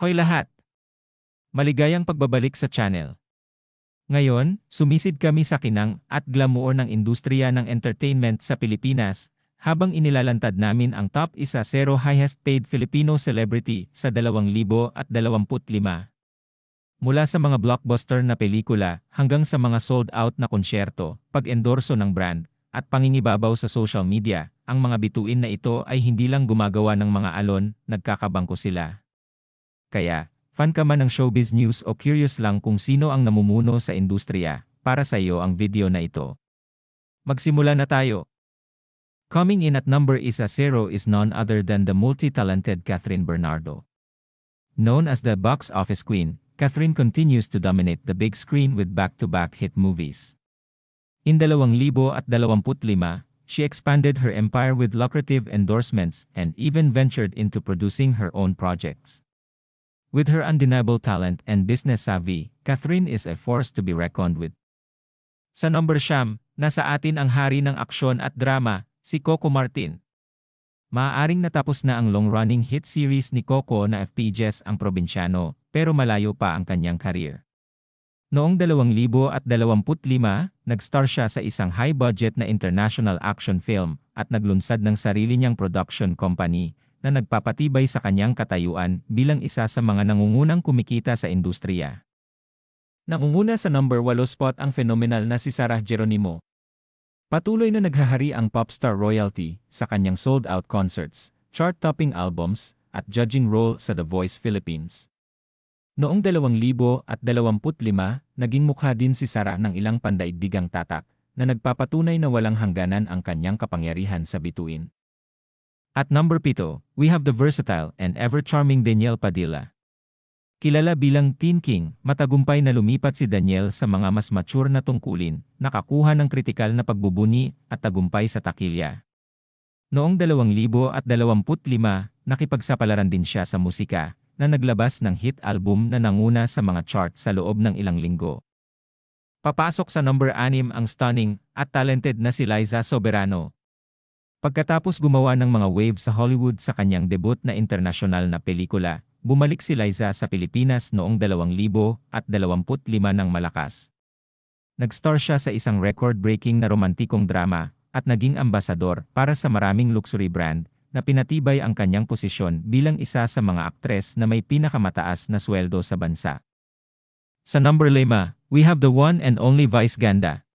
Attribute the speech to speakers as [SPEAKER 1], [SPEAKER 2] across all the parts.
[SPEAKER 1] Hoy lahat! Maligayang pagbabalik sa channel. Ngayon, sumisid kami sa kinang at glamour ng industriya ng entertainment sa Pilipinas habang inilalantad namin ang top isa zero highest paid Filipino celebrity sa 2025. Mula sa mga blockbuster na pelikula hanggang sa mga sold out na konsyerto, pag-endorso ng brand, at pangingibabaw sa social media, ang mga bituin na ito ay hindi lang gumagawa ng mga alon, nagkakabangko sila. Kaya, fan ka man ng showbiz news o curious lang kung sino ang namumuno sa industriya, para sa iyo ang video na ito. Magsimula na tayo. Coming in at number isa zero is none other than the multi-talented Catherine Bernardo. Known as the box office queen, Catherine continues to dominate the big screen with back-to-back hit movies. In 2025, she expanded her empire with lucrative endorsements and even ventured into producing her own projects. With her undeniable talent and business savvy, Catherine is a force to be reckoned with. Sa number siyam, nasa atin ang hari ng aksyon at drama, si Coco Martin. Maaaring natapos na ang long-running hit series ni Coco na FPJs ang probinsyano, pero malayo pa ang kanyang career. Noong 2025, nag-star siya sa isang high-budget na international action film at naglunsad ng sarili niyang production company na nagpapatibay sa kanyang katayuan bilang isa sa mga nangungunang kumikita sa industriya. Nangunguna sa number 8 spot ang phenomenal na si Sarah Geronimo. Patuloy na naghahari ang popstar royalty sa kanyang sold-out concerts, chart-topping albums, at judging role sa The Voice Philippines. Noong 2025, naging mukha din si Sara ng ilang pandaigdigang tatak na nagpapatunay na walang hangganan ang kanyang kapangyarihan sa bituin. At number 7, we have the versatile and ever-charming Daniel Padilla. Kilala bilang Teen King, matagumpay na lumipat si Daniel sa mga mas mature na tungkulin, nakakuha ng kritikal na pagbubuni at tagumpay sa takilya. Noong 2025, nakipagsapalaran din siya sa musika, na naglabas ng hit album na nanguna sa mga chart sa loob ng ilang linggo. Papasok sa number 6 ang stunning at talented na si Liza Soberano. Pagkatapos gumawa ng mga waves sa Hollywood sa kanyang debut na internasyonal na pelikula, bumalik si Liza sa Pilipinas noong 2025 ng malakas. Nag-star siya sa isang record-breaking na romantikong drama at naging ambasador para sa maraming luxury brand na pinatibay ang kanyang posisyon bilang isa sa mga aktres na may pinakamataas na sweldo sa bansa. Sa number 5, we have the one and only Vice Ganda.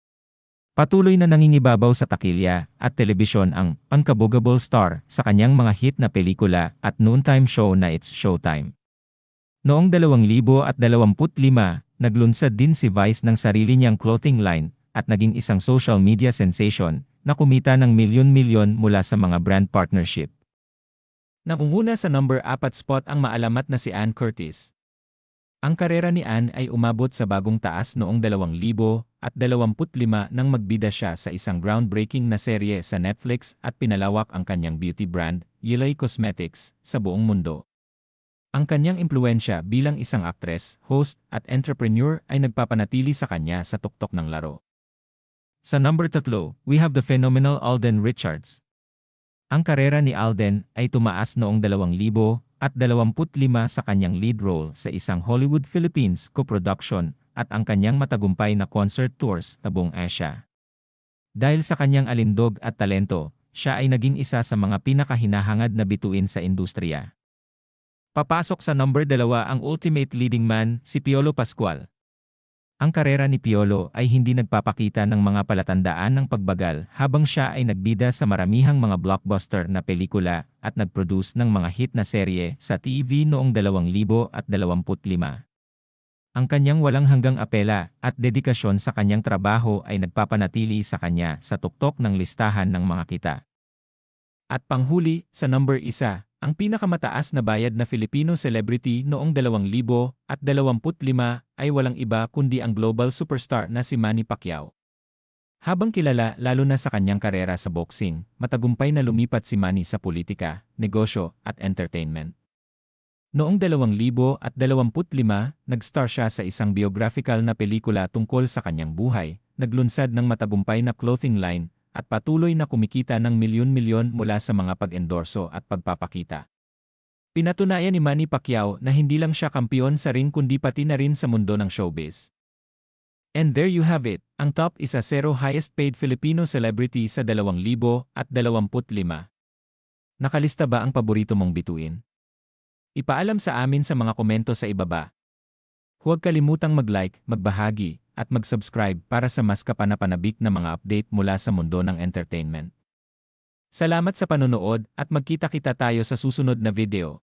[SPEAKER 1] Patuloy na nangingibabaw sa takilya at telebisyon ang unkabogable star sa kanyang mga hit na pelikula at noontime show na It's Showtime. Noong 2025, naglunsad din si Vice ng sarili niyang clothing line at naging isang social media sensation na kumita ng milyon-milyon mula sa mga brand partnership. Nangunguna sa number 4 spot ang maalamat na si Ann Curtis. Ang karera ni Ann ay umabot sa bagong taas noong 2025 nang magbida siya sa isang groundbreaking na serye sa Netflix at pinalawak ang kanyang beauty brand, Yilay Cosmetics, sa buong mundo. Ang kanyang impluensya bilang isang actress, host, at entrepreneur ay nagpapanatili sa kanya sa tuktok ng laro. Sa number 3, we have the phenomenal Alden Richards. Ang karera ni Alden ay tumaas noong 2000 at 25 sa kanyang lead role sa isang Hollywood Philippines co-production at ang kanyang matagumpay na concert tours sa buong Asia. Dahil sa kanyang alindog at talento, siya ay naging isa sa mga pinakahinahangad na bituin sa industriya. Papasok sa number 2 ang ultimate leading man, si Piolo Pascual. Ang karera ni Piolo ay hindi nagpapakita ng mga palatandaan ng pagbagal habang siya ay nagbida sa maramihang mga blockbuster na pelikula at nagproduce ng mga hit na serye sa TV noong 2025. Ang kanyang walang hanggang apela at dedikasyon sa kanyang trabaho ay nagpapanatili sa kanya sa tuktok ng listahan ng mga kita. At panghuli, sa number isa, ang pinakamataas na bayad na Filipino celebrity noong 2025 ay walang iba kundi ang global superstar na si Manny Pacquiao. Habang kilala lalo na sa kanyang karera sa boxing, matagumpay na lumipat si Manny sa politika, negosyo at entertainment. Noong 2025, nag-star siya sa isang biographical na pelikula tungkol sa kanyang buhay, naglunsad ng matagumpay na clothing line at patuloy na kumikita ng milyon-milyon mula sa mga pag-endorso at pagpapakita. Pinatunayan ni Manny Pacquiao na hindi lang siya kampiyon sa ring kundi pati na rin sa mundo ng showbiz. And there you have it, ang top isa zero highest paid Filipino celebrity sa 2025. Nakalista ba ang paborito mong bituin? Ipaalam sa amin sa mga komento sa ibaba. Huwag kalimutang mag-like, magbahagi, at mag-subscribe para sa mas kapanapanabik na mga update mula sa mundo ng entertainment. Salamat sa panonood at magkita-kita tayo sa susunod na video.